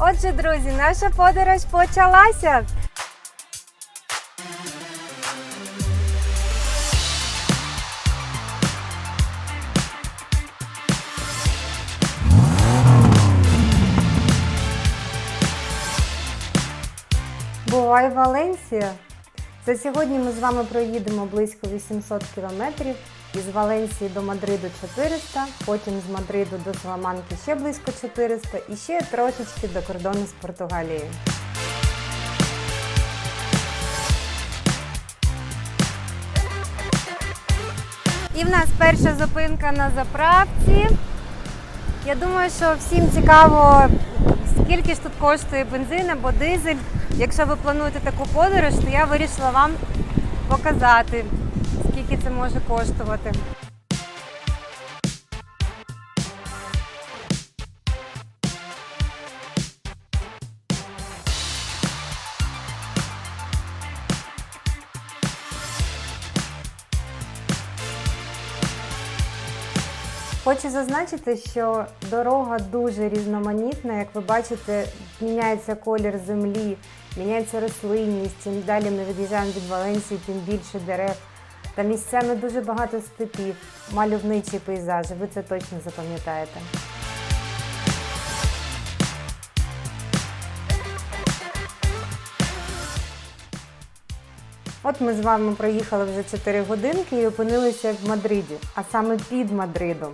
Отже, друзі, наша подорож почалася. Бувай Валенсія. За сьогодні ми з вами проїдемо близько 800 кілометрів. Із Валенсії до Мадриду 400, потім з Мадриду до Саламанки ще близько 400 і ще трошечки до кордону з Португалією. І в нас перша зупинка на заправці. Я думаю, що всім цікаво, скільки ж тут коштує бензин або дизель. Якщо ви плануєте таку подорож, то я вирішила вам показати, скільки це може коштувати. Хочу зазначити, що дорога дуже різноманітна. Як ви бачите, міняється колір землі, міняється рослинність. Чим далі ми від'їжджаємо від Валенсії, тим більше дерев. Та місцями дуже багато степів, мальовничі пейзажі. Ви це точно запам'ятаєте. От ми з вами проїхали вже 4 годинки і опинилися в Мадриді, а саме під Мадридом.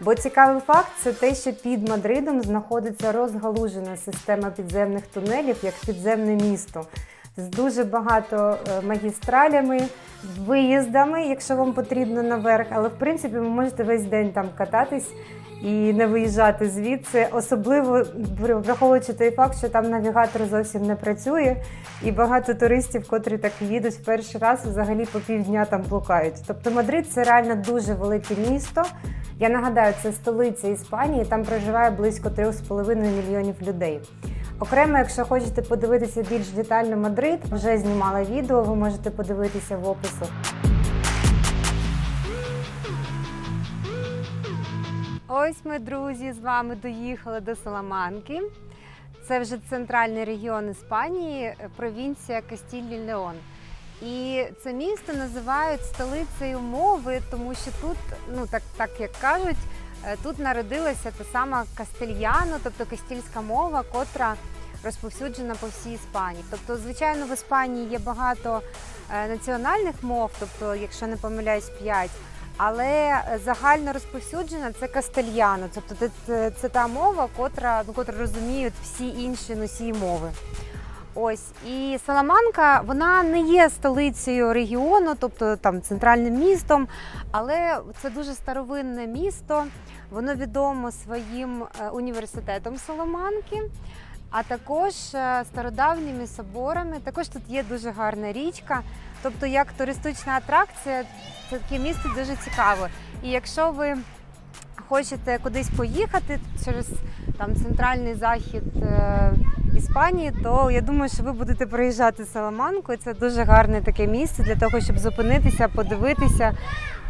Бо цікавий факт це те, що під Мадридом знаходиться розгалужена система підземних тунелів як підземне місто з дуже багато е, магістралями, виїздами, якщо вам потрібно наверх. Але в принципі ви можете весь день там кататись і не виїжджати звідси, особливо враховуючи той факт, що там навігатор зовсім не працює, і багато туристів, котрі так їдуть в перший раз, взагалі по півдня там блукають. Тобто Мадрид це реально дуже велике місто. Я нагадаю, це столиця Іспанії, там проживає близько 3,5 мільйонів людей. Окремо, якщо хочете подивитися більш детально Мадрид, вже знімала відео, ви можете подивитися в опису. Ось ми, друзі, з вами доїхали до Саламанки. Це вже центральний регіон Іспанії, провінція Кастіллі-Леон. І це місто називають столицею мови, тому що тут, ну так, так як кажуть, тут народилася та сама кастельяно, тобто кастільська мова, котра розповсюджена по всій Іспанії. Тобто, звичайно, в Іспанії є багато е, національних мов, тобто, якщо не помиляюсь, 5, але загально розповсюджена це кастельяно, тобто це, це, це та мова, котра, ну, котра розуміють всі інші носії мови. Ось і Саламанка вона не є столицею регіону, тобто там центральним містом, але це дуже старовинне місто. Воно відомо своїм е, університетом Соломанки, а також е, стародавніми соборами. Також тут є дуже гарна річка. Тобто, як туристична атракція, таке місце дуже цікаве. І якщо ви хочете кудись поїхати через там центральний захід е, Іспанії, то я думаю, що ви будете проїжджати Саламанку. Це дуже гарне таке місце для того, щоб зупинитися, подивитися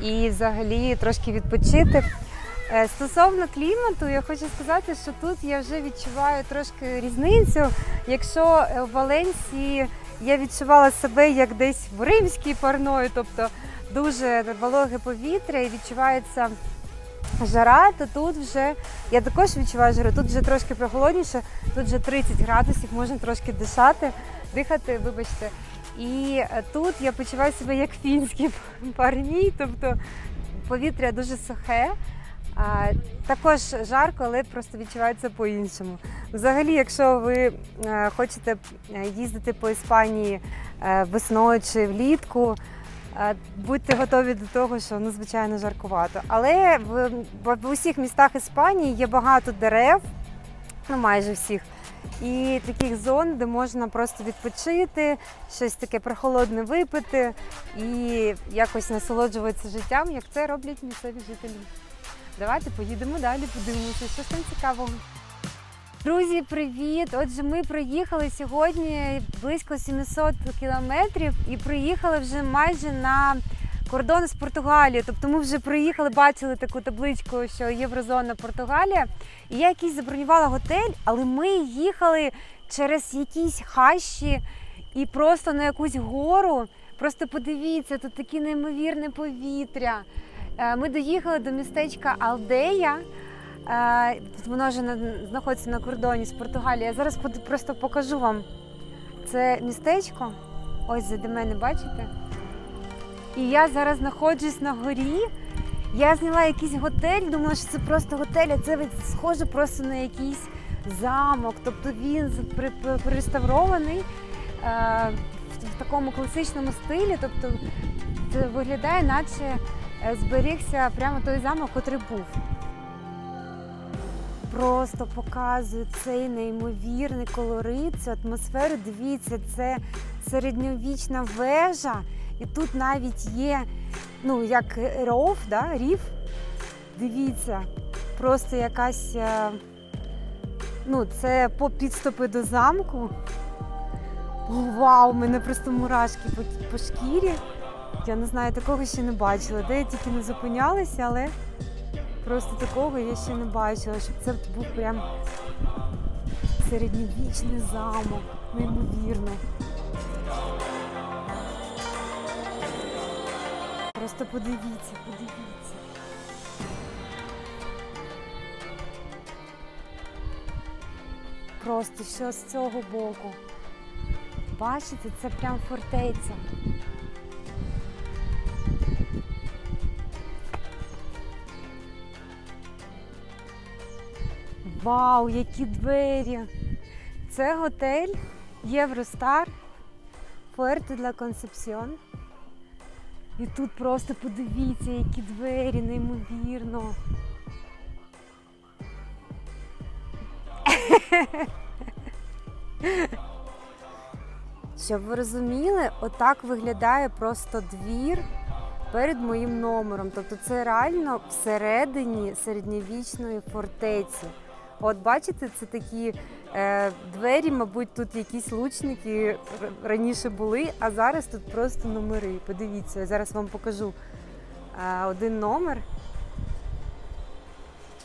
і взагалі трошки відпочити. Е, Стосовно клімату, я хочу сказати, що тут я вже відчуваю трошки різницю. Якщо е, в Валенсії я відчувала себе як десь в римській парної, тобто дуже вологе повітря і відчувається жара, то тут вже я також відчуваю жару. Тут вже трошки прохолодніше, тут вже 30 градусів, можна трошки дишати, дихати, вибачте. І е, тут я почуваю себе як фінський парній, тобто повітря дуже сухе. А, також жарко, але просто відчувається по-іншому. Взагалі, якщо ви е, хочете е, їздити по Іспанії весною чи влітку, будьте готові до того, що ну, звичайно жаркувато. Але в, в, усіх містах Іспанії є багато дерев, ну майже всіх. І таких зон, де можна просто відпочити, щось таке прохолодне випити і якось насолоджуватися життям, як це роблять місцеві жителі. Давайте поїдемо далі, подивимося, що там цікавого. Друзі, привіт! Отже, ми проїхали сьогодні близько 700 кілометрів і приїхали вже майже на кордон з Португалією. Тобто ми вже приїхали, бачили таку табличку, що Єврозона Португалія. І я якийсь забронювала готель, але ми їхали через якісь хащі і просто на якусь гору. Просто подивіться, тут таке неймовірне повітря. Е, Ми доїхали до містечка Алдея. Воно вже знаходиться на кордоні з Португалією. Я зараз просто покажу вам це містечко. Ось зади мене, бачите? І я зараз знаходжусь на горі. Я зняла якийсь готель, думала, що це просто готель, а це схоже просто на якийсь замок. Тобто він реставрований е, в, в такому класичному стилі. Тобто це виглядає, наче е, зберігся прямо той замок, котрий був. Просто показую цей неймовірний колорит, цю атмосферу. Дивіться, це середньовічна вежа, і тут навіть є ну, як ров, да, рів. Дивіться, просто якась. е, Ну, це по підступи до замку. О, вау, у мене просто мурашки по, по шкірі. Я не знаю, такого ще не бачила. Де я тільки не зупинялася, але просто такого я ще не бачила, щоб це був прям середньовічний замок. Неймовірно. Просто подивіться, подивіться. Просто що з цього боку. Бачите, це прям фортеця. Вау, які двері! Це готель Євростар Фуерте для Концепсіон. І тут просто подивіться, які двері, неймовірно. Щоб ви розуміли, отак виглядає просто двір перед моїм номером. Тобто це реально всередині середньовічної фортеці. От бачите, це такі е, двері, мабуть, тут якісь лучники раніше були, а зараз тут просто номери. Подивіться, я зараз вам покажу е, один номер.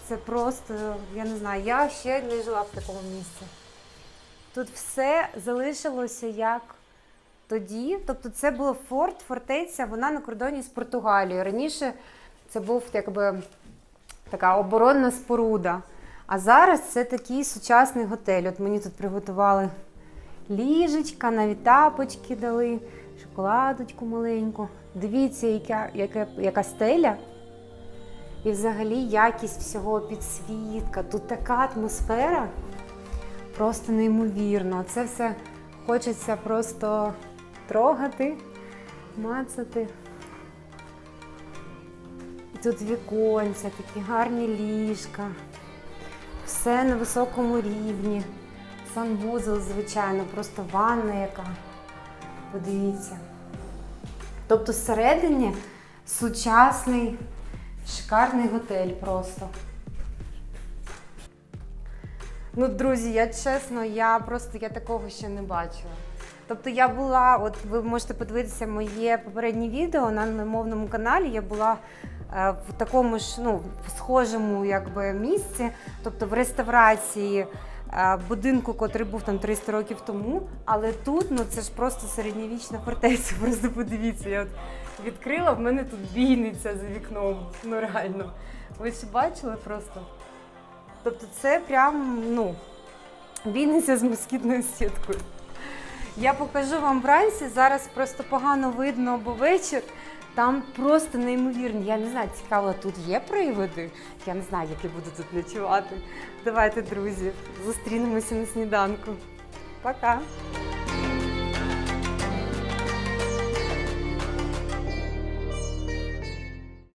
Це просто, я не знаю, я ще не жила в такому місці. Тут все залишилося як тоді. Тобто це було форт, фортеця, вона на кордоні з Португалією. Раніше це був якби така оборонна споруда. А зараз це такий сучасний готель. От мені тут приготували ліжечка, навіть тапочки дали, шоколадочку маленьку. Дивіться, яка, яка, яка стеля. І взагалі якість всього підсвітка. Тут така атмосфера просто неймовірно. Це все хочеться просто трогати, мацати. І тут віконця, такі гарні ліжка. Все на високому рівні. Санвузол, звичайно, просто ванна яка. Подивіться. Тобто всередині сучасний, шикарний готель просто. Ну, друзі, я чесно, я просто я такого ще не бачила. Тобто я була, от ви можете подивитися моє попереднє відео на мовному каналі. Я була в такому ж ну, схожому якби, місці, тобто в реставрації е, будинку, котрий був там 300 років тому. Але тут ну це ж просто середньовічна фортеця. Просто подивіться, я от відкрила, в мене тут бійниця за вікном. Ну реально. Ви ж бачили просто? Тобто це прям, ну, Вінниця з москітною сіткою. Я покажу вам вранці, зараз просто погано видно, бо вечір. Там просто неймовірно. Я не знаю, цікаво, тут є приводи. Я не знаю, які буду тут ночувати. Давайте, друзі, зустрінемося на сніданку. Пока!